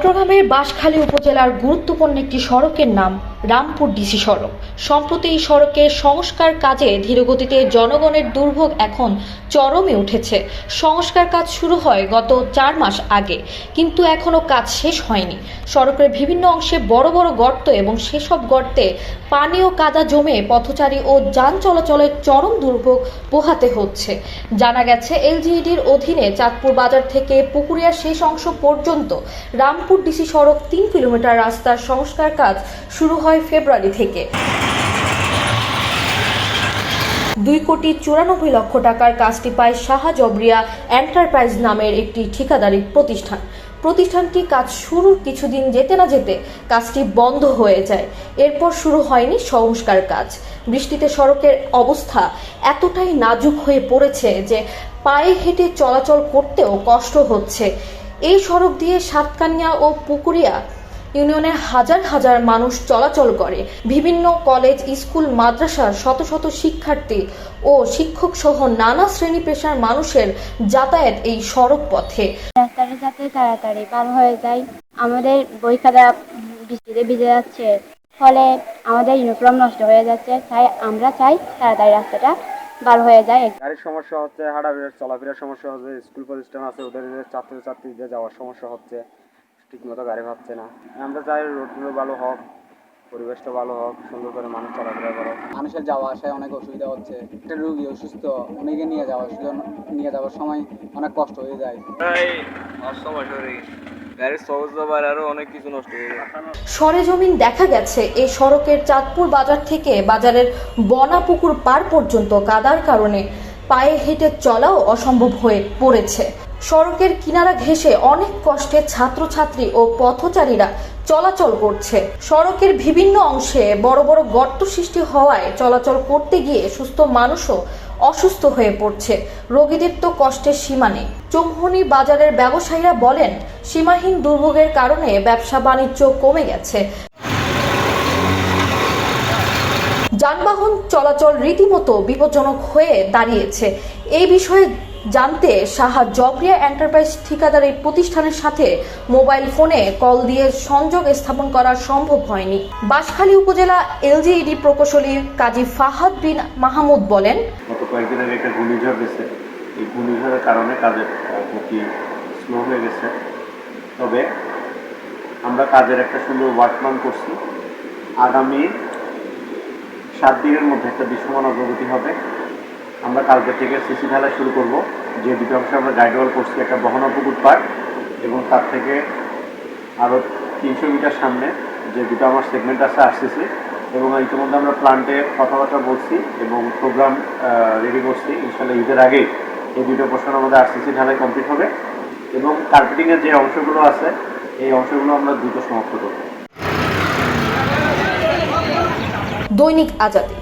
চট্টগ্রামের বাঁশখালী উপজেলার গুরুত্বপূর্ণ একটি সড়কের নাম রামপুর ডিসি সড়ক। সম্প্রতি এই সড়কের সংস্কার কাজে ধীরগতিতে জনগণের দুর্ভোগ এখন চরমে উঠেছে। সংস্কার কাজ শুরু হয় গত চার মাস আগে, কিন্তু এখনও কাজ শেষ হয়নি। সড়কের বিভিন্ন অংশে বড় বড় গর্ত এবং সেসব গর্তে পানি ও কাদা জমে পথচারী ও যান চলাচলের চরম দুর্ভোগ পোহাতে হচ্ছে। জানা গেছে, এলজিইডির অধীনে চাঁদপুর বাজার থেকে পুকুরিয়ার শেষ অংশ পর্যন্ত রামপুর ডিসি সড়ক তিন কিলোমিটার রাস্তার সংস্কার কাজ শুরু হয়। ফেব্রুয়ারি থেকে। দুই কোটি চুরানব্বই লক্ষ টাকার কাজটি পায় সাহা জবরিয়া এন্টারপ্রাইজ নামের একটি ঠিকাদারি প্রতিষ্ঠান। প্রতিষ্ঠানটি কাজ শুরুর কিছুদিন যেতে না যেতে কাজটি বন্ধ হয়ে যায়। এরপর শুরু হয়নি সংস্কার কাজ। বৃষ্টিতে সড়কের অবস্থা এতটাই নাজুক হয়ে পড়েছে যে পায়ে হেঁটে চলাচল করতেও কষ্ট হচ্ছে। এই সড়ক দিয়ে সাতকানিয়া ও পুকুরিয়া ইউনিয়নের হাজার হাজার মানুষ চলাচল করে। বিভিন্ন কলেজ স্কুল মাদ্রাসার শত শত শিক্ষার্থী ও শিক্ষক সহ নানা শ্রেণি পেশার মানুষের যাতায়াত এই সড়ক পথে। রাস্তাটা যাতে তাড়াতাড়ি পার হয়ে যায়। আমাদের বই খাতা বৃষ্টিতে ভিজে যাচ্ছে। ফলে আমাদের ইউনিফর্ম নষ্ট হয়ে যাচ্ছে। তাই আমরা চাই তাড়াতাড়ি রাস্তাটা বার হয়ে যায়। গাড়ির সমস্যা হচ্ছে হাঁটাফেরার চলাফেরার সমস্যা হচ্ছে স্কুল প্রতিষ্ঠান আছে ওদের ছাত্র ছাত্রীদের যাওয়ার সমস্যা হচ্ছে। ঠিকমতো গাড়ি ভাবছে না। আমরা চাই রোডগুলো ভালো হোক পরিবেশটা ভালো হোক সুন্দর করে মানুষ চলাফেরা করো মানুষের যাওয়া আসায় অনেক অসুবিধা হচ্ছে। একটা রুগী অসুস্থ অনেকে নিয়ে যাওয়ার জন্য নিয়ে যাওয়ার সময় অনেক কষ্ট হয়ে যায়। সরেজমিন দেখা গেছে এই সড়কের চাঁদপুর বাজার থেকে বাজারের বনাপুকুর পার পর্যন্ত কাদার কারণে পায়ে হেঁটে চলাও অসম্ভব হয়ে পড়েছে। সড়কের কিনারা ঘেঁষে অনেক কষ্টে ছাত্রছাত্রী ও পথচারীরা চলাচল করছে। সড়কের বিভিন্ন অংশে বড় বড় গর্ত সৃষ্টি হওয়ায় চলাচল করতে গিয়ে সুস্থ মানুষও অসুস্থ হয়ে পড়ছে। রোগীদের তো কষ্টের সীমা নেই। চৌমুহনী বাজারের ব্যবসায়ীরা বলেন, সীমাহীন দুর্ভোগের কারণে ব্যবসা বাণিজ্য কমে গেছে। যানবাহন চলাচল রীতিমতো বিপজ্জনক হয়ে দাঁড়িয়েছে। এই বিষয়ে জানতে সাহা জবরিয়া এন্টারপ্রাইজ ঠিকাদার এই প্রতিষ্ঠানের সাথে মোবাইল ফোনে কল দিয়ে সংযোগ স্থাপন করা সম্ভব হয়নি। বাঁশখালী উপজেলা এলজিইডি প্রকৌশলী কাজী ফাহাদ বিন মাহমুদ বলেন, গত কয়েকদিন আগে একটা ঘূর্ণিঝড় গেছে। এই ঘূর্ণিঝড়ের কারণে কাজের গতি স্লো হয়ে গেছে। তবে আমরা কাজের একটা সুন্দর ওয়ার্কমান করছি। আগামী সাত দিনের মধ্যে একটা দৃশ্যমান অগ্রগতি হবে। আমরা কালকে থেকে সিসি ঢালাই শুরু করব। যে দুটো অংশে আমরা গাইডওয়াল করছি, একটা বহনপুকুর পার্ক এবং তার থেকে আরও তিনশো মিটার সামনে যে দুটো আমার সেগমেন্ট আছে আসতেছি এবং ইতিমধ্যে আমরা প্লান্টে কথাবার্তা বলছি এবং প্রোগ্রাম রেডি করছি। ইনশাল্লাহ ঈদের আগেই এই দুটো পোর্শন আমাদের আরসিসি ঢালাই কমপ্লিট হবে এবং কার্পেটিংয়ের যে অংশগুলো আছে, এই অংশগুলো আমরা দ্রুত সমাপ্ত করব। দৈনিক আজাদি।